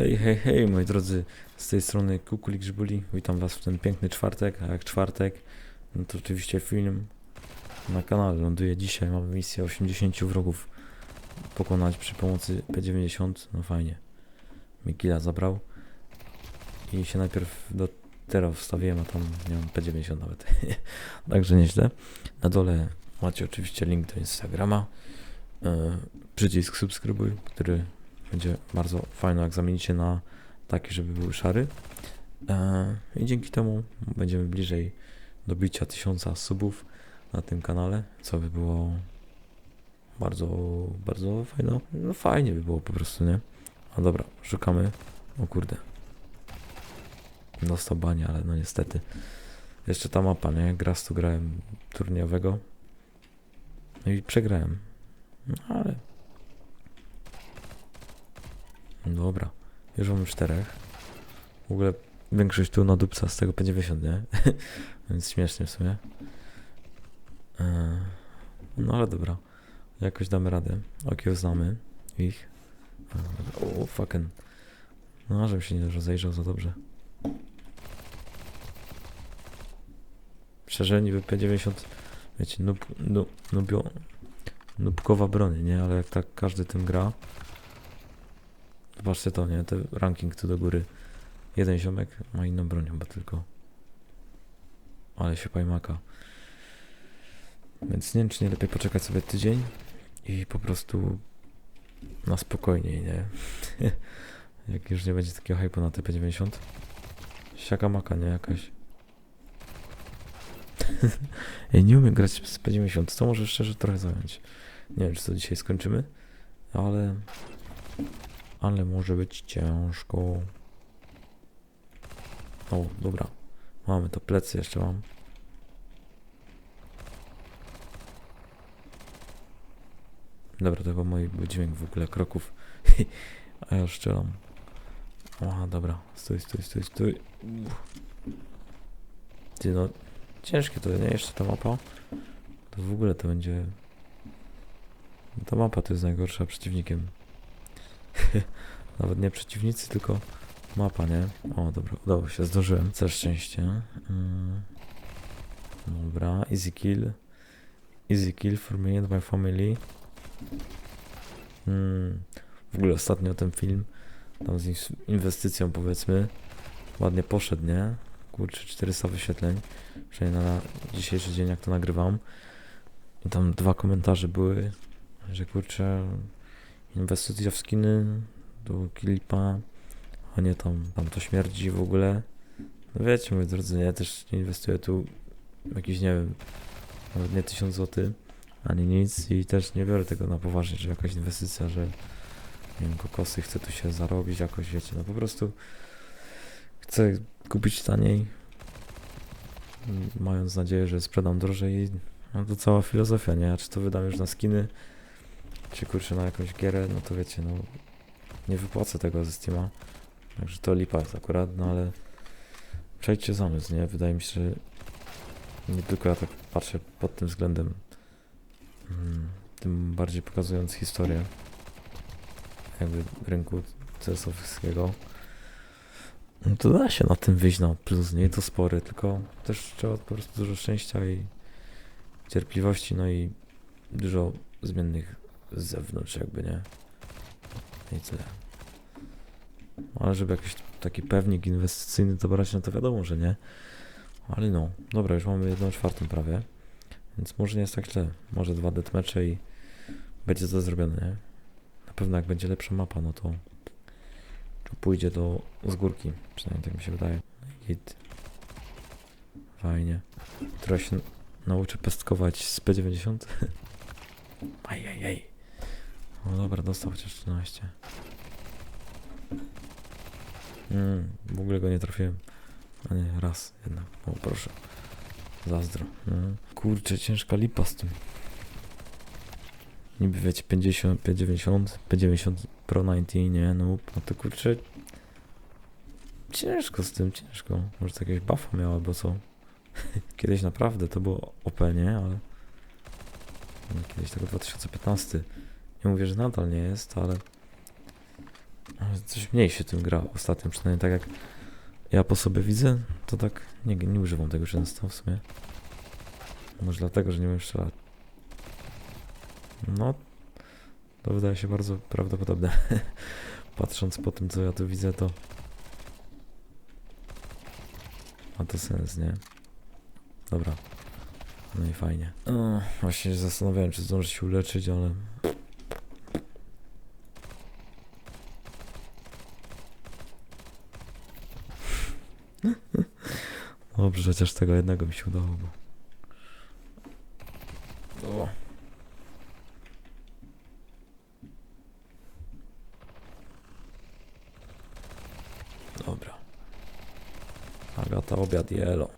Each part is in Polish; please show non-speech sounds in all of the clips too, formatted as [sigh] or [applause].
Hej, hej, hej, moi drodzy, z tej strony Kukulik Żbuli. Witam was w ten piękny czwartek, a jak czwartek, no to oczywiście film na kanale ląduje dzisiaj. Mamy misję 80 wrogów pokonać przy pomocy P90. No fajnie. Mikila zabrał i się najpierw do teraz wstawiłem, a tam mam P90 nawet. [laughs] Także nieźle. Na dole macie oczywiście link do Instagrama. Yy, przycisk subskrybuj, który będzie bardzo fajny, jak zamienicie na taki, żeby był szary. E, I dzięki temu będziemy bliżej dobicia tysiąca subów na tym kanale, co by było bardzo, bardzo fajne. No fajnie by było po prostu, nie? A dobra, szukamy. O kurde. Dostał banie, ale no niestety. Jeszcze ta mapa, nie? Gra tu grałem turniejowego. No i przegrałem. No ale Dobra, już mamy czterech. W ogóle większość tu na dupca z tego P90, nie? [laughs] Więc śmiesznie w sumie. Eee, No ale dobra, jakoś damy radę. Okiełznamy ich. Eee, O, fucking. No, żebym się nie rozejrzał za dobrze. Szczerze, niby P90, wiecie, nub, nub, nubio, nubkowa broń, nie? Ale jak tak każdy tym gra, Zobaczcie to, nie? Ten ranking tu do góry. Jeden ziomek ma inną broń chyba tylko. Ale się pajmaka. Więc nie wiem, czy nie lepiej poczekać sobie tydzień i po prostu na spokojniej, nie? [laughs] Jak już nie będzie takiego hype'u na TP90. Siaka maka, nie? Jakaś. [laughs] Ej, nie umiem grać z P90, to może szczerze trochę zająć. Nie wiem, czy to dzisiaj skończymy, ale ale może być ciężko. O, dobra. Mamy to, plecy jeszcze mam. Dobra, to chyba mój dźwięk w ogóle kroków. [laughs] A ja strzelam. Aha, dobra. Stój, stój, stój, stój. Ty no, ciężkie to, nie? Jeszcze ta mapa. To w ogóle to będzie... Ta mapa to jest najgorsza przeciwnikiem. [laughs] Nawet nie przeciwnicy, tylko mapa, nie? O, dobra, udało się, zdążyłem. Całe szczęście. Mm. Dobra, easy kill. Easy kill for me and my family. Mm. W ogóle ostatnio ten film, tam z inwestycją powiedzmy, ładnie poszedł, nie? Kurczę, 400 wyświetleń. Przynajmniej na dzisiejszy dzień, jak to nagrywam. I tam dwa komentarze były, że kurczę, inwestycja w skiny do klipa, a nie tam, tam to śmierdzi w ogóle. No wiecie, moi drodzy, ja też nie inwestuję tu jakiś, nie wiem, nawet nie 1000 zł, ani nic i też nie biorę tego na poważnie, że jakaś inwestycja, że nie wiem, kokosy, chcę tu się zarobić jakoś, wiecie, no po prostu chcę kupić taniej, mając nadzieję, że sprzedam drożej no to cała filozofia, nie, a czy to wydam już na skiny, czy kurczę na jakąś gierę, no to wiecie, no nie wypłacę tego ze Steama. Także to lipa jest akurat, no ale przejdźcie zamysł, nie? Wydaje mi się, że nie tylko ja tak patrzę pod tym względem, mm, tym bardziej pokazując historię jakby rynku CS-owskiego. No to da się na tym wyjść na plus, nie to spory, tylko też trzeba po prostu dużo szczęścia i cierpliwości, no i dużo zmiennych z zewnątrz jakby, nie? I tyle. Ale żeby jakiś taki pewnik inwestycyjny to brać, no to wiadomo, że nie. Ale no, dobra, już mamy jedną czwartą prawie. Więc może nie jest tak źle. Może dwa deathmatche i będzie to zrobione, nie? Na pewno jak będzie lepsza mapa, no to, pójdzie do z górki. Przynajmniej tak mi się wydaje. Git. Fajnie. Teraz się nauczę pestkować z P90. [laughs] Ajajaj. No dobra, dostał chociaż 13. Mm, w ogóle go nie trafiłem. A nie, raz jednak. O, proszę. Zazdro. Mm. Kurczę, ciężka lipa z tym. Niby wiecie, 50, P90, P90 Pro 90, nie, no, no to kurczę. Ciężko z tym, ciężko. Może to jakiegoś buffa miała, bo co? [laughs] Kiedyś naprawdę to było OP, nie? Ale... Kiedyś tego 2015. Nie mówię, że nadal nie jest, ale Coś mniej się tym gra ostatnio, przynajmniej tak jak ja po sobie widzę, to tak nie, nie używam tego często w sumie. Może dlatego, że nie wiem strzelać. No, to wydaje się bardzo prawdopodobne. [laughs] Patrząc po tym, co ja tu widzę, to ma to sens, nie? Dobra. No i fajnie. O, właśnie się zastanawiałem, czy zdążę się uleczyć, ale... [laughs] Dobrze, chociaż tego jednego mi się udało, bo... O. Dobra. Agata, obiad, jelo.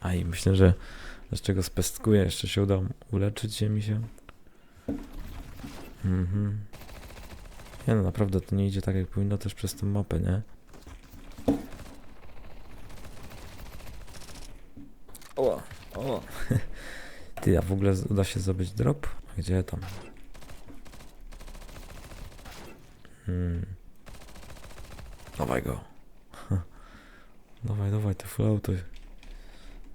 A i myślę, że z czego spestkuję, jeszcze się uda uleczyć się mi się. Mhm. Nie no, naprawdę to nie idzie tak jak powinno też przez tę mapę, nie? O, o. [laughs] Ty, a w ogóle uda się zdobyć drop? Gdzie tam? Hmm. Dawaj go. [laughs] Dawaj, dawaj, te.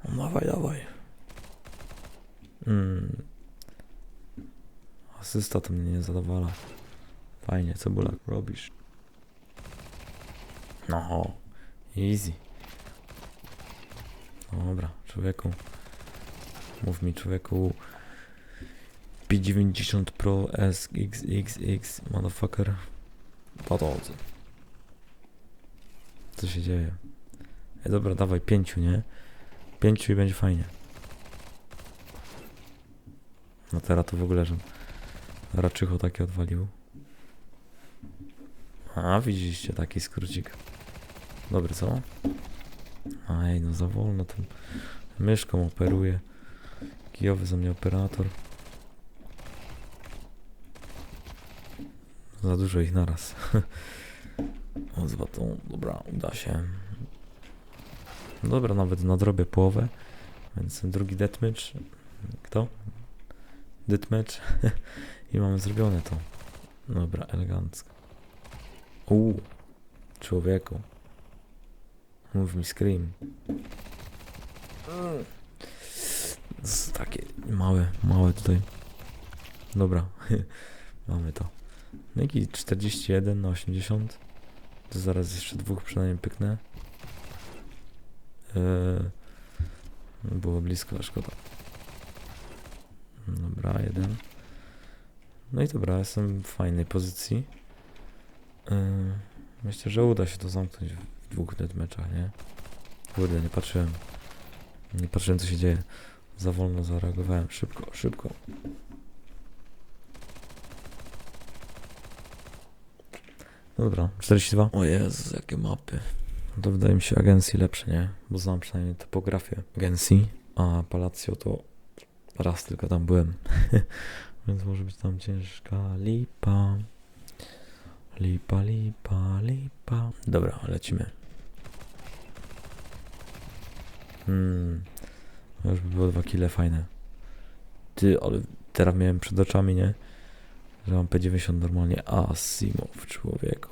No, dawaj, dawaj. Hmm. Asysta to mnie nie zadowala. Fajnie, co bulak robisz? No, easy. Dobra, człowieku. Mów mi, człowieku. P90 Pro SXXX, motherfucker. Podądzy. Co się dzieje? Ej, dobra, dawaj, pięciu, nie? Pięciu i będzie fajnie. No teraz to w ogóle, że raczycho takie odwalił. A, widzieliście taki skrócik. Dobry, co? Aj, no za wolno tym myszką operuje. Kijowy za mnie operator. Za dużo ich naraz. [laughs] o, z watą. Dobra, uda się. Dobra, nawet nadrobię połowę. Więc drugi deathmatch. Kto? Deathmatch. [laughs] I mamy zrobione to. Dobra, elegancko. Uuu, człowieku. Mów mi scream. Takie małe, małe tutaj. Dobra, [laughs] mamy to. No i 41 na 80. To zaraz jeszcze dwóch przynajmniej pyknę. Eee, było blisko, szkoda. Dobra, jeden. No i dobra, jestem w fajnej pozycji. Eee, myślę, że uda się to zamknąć w dwóch deathmatchach, nie? Kurde, nie patrzyłem. Nie patrzyłem, co się dzieje. Za wolno zareagowałem. Szybko, szybko. Dobra, 42. O Jezu, jakie mapy. No To wydaje mi się agencji lepsze, nie? Bo znam przynajmniej topografię agencji, a Palacio to raz tylko tam byłem. [laughs] Więc może być tam ciężka lipa. Lipa, lipa, lipa. Dobra, lecimy. Hmm. Już by było dwa kile fajne. Ty, ale teraz miałem przed oczami, nie? Że mam P90 normalnie. Asimov, człowieku.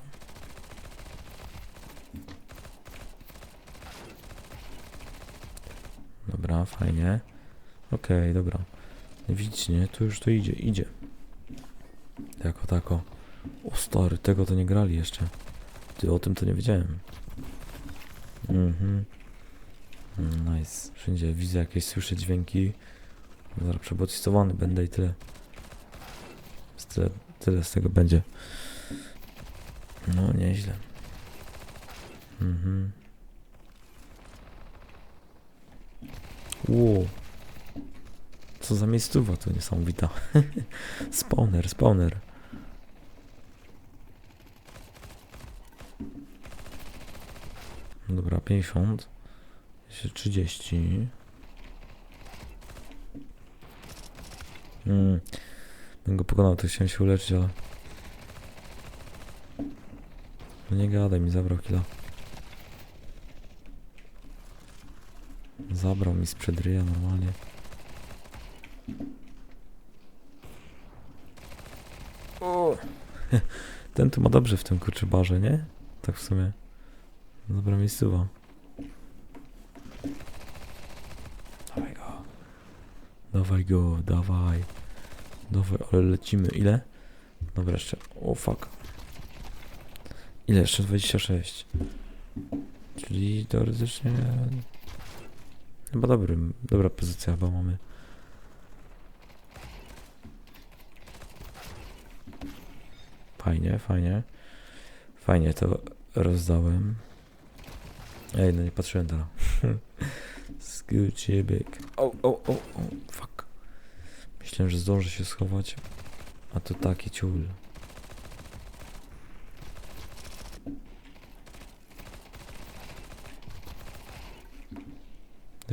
Dobra, fajnie. Okej, dobra. Widzicie, nie? Tu już to idzie, idzie. Jako tako. O stary, tego to nie grali jeszcze. Ty, o tym to nie wiedziałem. Mhm. Nice. Wszędzie widzę jakieś, słyszę dźwięki. Zaraz przebodźcowany będę i tyle. Tyle, tyle z tego będzie. No, nieźle. Mhm. Ło. Co za miejscowa to niesamowita. [laughs] spawner, spawner. Dobra, 50. Jeszcze 30. Mm. Bym go pokonał, to chciałem się uleczyć, ale... No nie gadaj, mi zabrał killa. Zabrał mi sprzed ryja normalnie. O! [laughs] ten tu ma dobrze w tym kurczę barze, nie? Tak w sumie. Dobra miejscowa. Dawaj go. Dawaj go, dawaj. Dawaj, ale lecimy. Ile? Dobra, jeszcze. O fuck. Ile? Jeszcze 26. Czyli teoretycznie... Chyba dobrym, dobra pozycja chyba mamy. Fajnie, fajnie. Fajnie to rozdałem. Ej, no nie patrzyłem teraz. [laughs] Skuciebek. O, o, o, o, fuck. Myślałem, że zdążę się schować. A to taki ciul.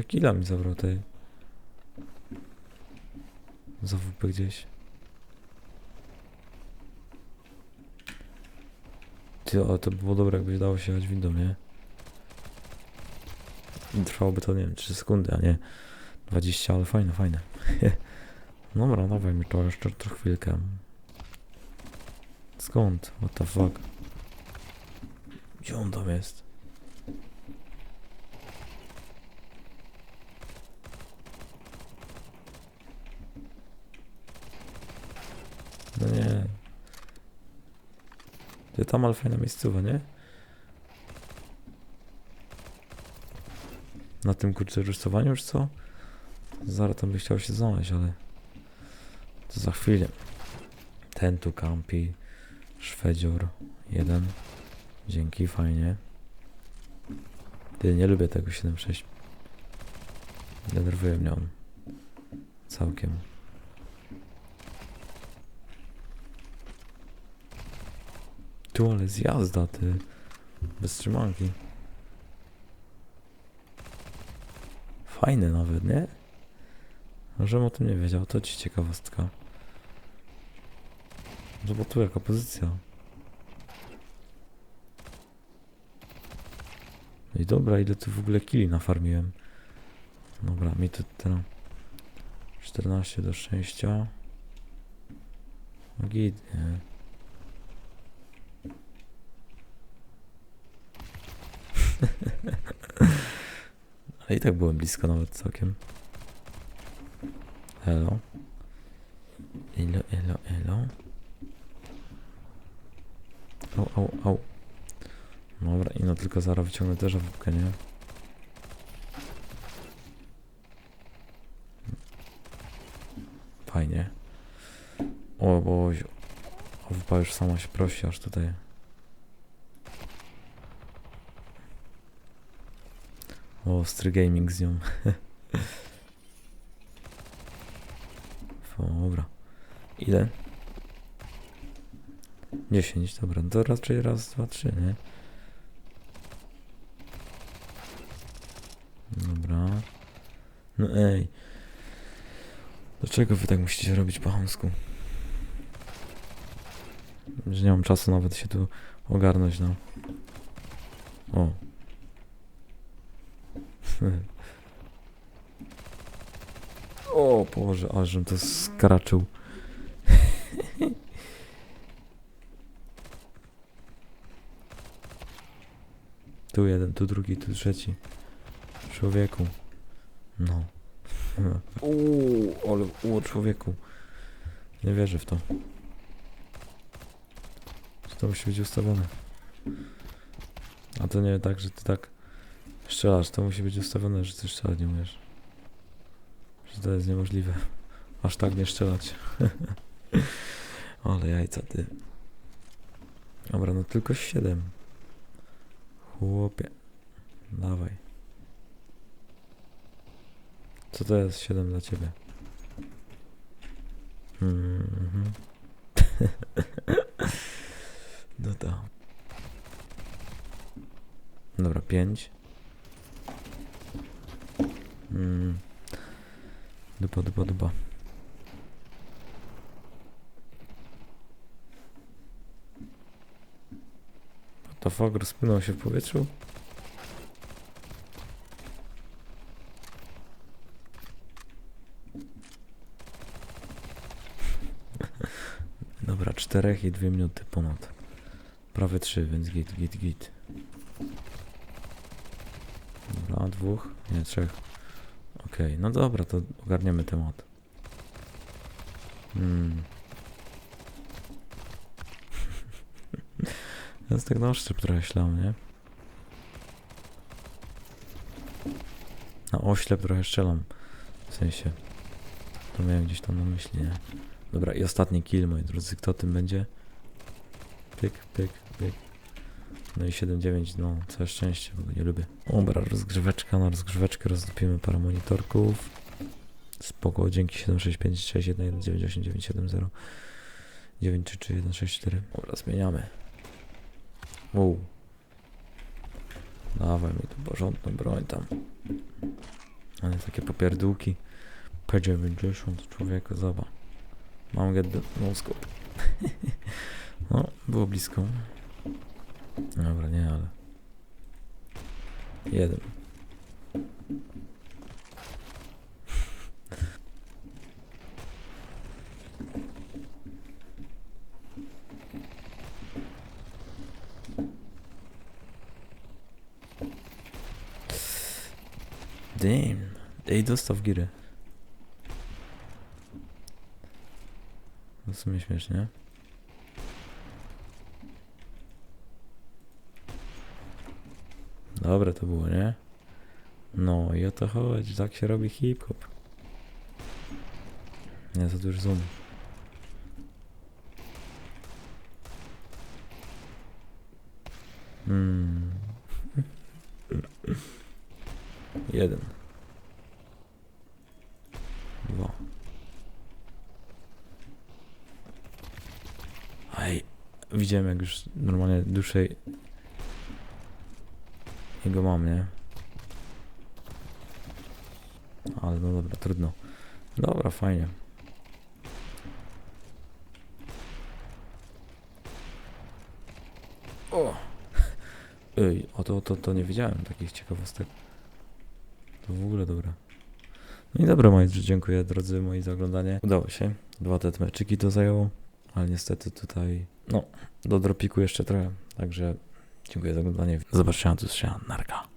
Kila mi zabrał tej. Za gdzieś. Ty, ale to by było dobre, jakby dało się jechać windą, nie? Trwałoby to, nie wiem, 3 sekundy, a nie 20, ale fajne, fajne. [laughs] Dobra, dawaj mi to jeszcze to chwilkę. Skąd? What the fuck? Gdzie on tam jest? No nie. Ty tam ale fajna miejscowa, nie? Na tym kurczę rysowaniu już co? Zaraz tam by chciał się znaleźć, ale to za chwilę. Ten tu kampi. Szwedzior. Jeden. Dzięki, fajnie. Ty, nie lubię tego 7.6. Denerwuje mnie on. Całkiem. Tu, ale zjazda, ty. Bez trzymanki. Fajne nawet, nie? Żebym o tym nie wiedział, to ci ciekawostka. Zobacz tu jaka pozycja. No I dobra, ile tu w ogóle kili nafarmiłem. Dobra, mi to teraz 14 do szczęścia. No Git, nie? [laughs] Ale i tak byłem blisko nawet całkiem. Elo. Elo, elo, elo. Au, au, au. Dobra, i no tylko zaraz wyciągnę też awupkę, nie? Fajnie. O Boziu. Awupa już sama się prosi aż tutaj. Ostry gaming z nią. [laughs] Dobra. Ile? 10, dobra. To raczej raz, dwa, trzy, nie? Dobra. No ej. Dlaczego wy tak musicie robić po chamsku? Że nie mam czasu nawet się tu ogarnąć, no. O. O Boże, ażem to skraczył. [laughs] Tu jeden, tu drugi, tu trzeci. Człowieku. No. [laughs] Uuu, ale o człowieku. Nie wierzę w to. To musi być ustawione? A to nie tak, że ty tak strzelasz, to musi być ustawione, że ty strzelać nie umiesz. Że to jest niemożliwe. Aż tak nie strzelać. [laughs] Ale jajca ty. Dobra, no tylko 7. Chłopie. Dawaj. Co to jest 7 dla ciebie? Mhm. [laughs] no to. Dobra, 5. Mm. Dupa, dupa, dupa. To fog rozpłynął się w powietrzu? [laughs] Dobra, czterech i dwie minuty ponad. Prawie trzy, więc git, git, git. Dobra, dwóch, nie, trzech. Okej, no dobra, to ogarniemy temat. Hmm. Więc tak na oszczep trochę nie? Na oślep trochę strzelam. W sensie. To miałem gdzieś tam na myśli, nie? Dobra, i ostatni kill, moi drodzy. Kto tym będzie? Pyk, pyk, pyk. No i 7-9, no, całe szczęście, bo nie lubię. Dobra, rozgrzeweczka, na rozgrzeweczkę rozdupimy parę monitorków. Spoko, dzięki 76561198970 9336164. Dobra, zmieniamy. Wow. Dawaj mi tu porządną broń tam. Ale takie popierdółki. P90, człowieku, zobacz. Mam get the no [laughs] no, było blisko. Dobra, nie, ale... Jeden. Damn. Ej, dostaw giry. No w sumie śmiesznie. Dobre to było, nie? No i o to chodzi, tak się robi hip-hop. Nie, to już zoom. Hmm. [laughs] Jeden. Dwa. Aj, widziałem jak już normalnie dłużej jego mam, nie? Ale no dobra, trudno. Dobra, fajnie. O! [laughs] Ej, o to, to, to nie wiedziałem takich ciekawostek. To w ogóle dobra. No i dobra, moi drodzy, dziękuję drodzy moi za oglądanie. Udało się. Dwa te meczyki to zajęło, ale niestety tutaj, no, do dropiku jeszcze trochę. Także dziękuję za oglądanie. Zobaczcie, tu się narka.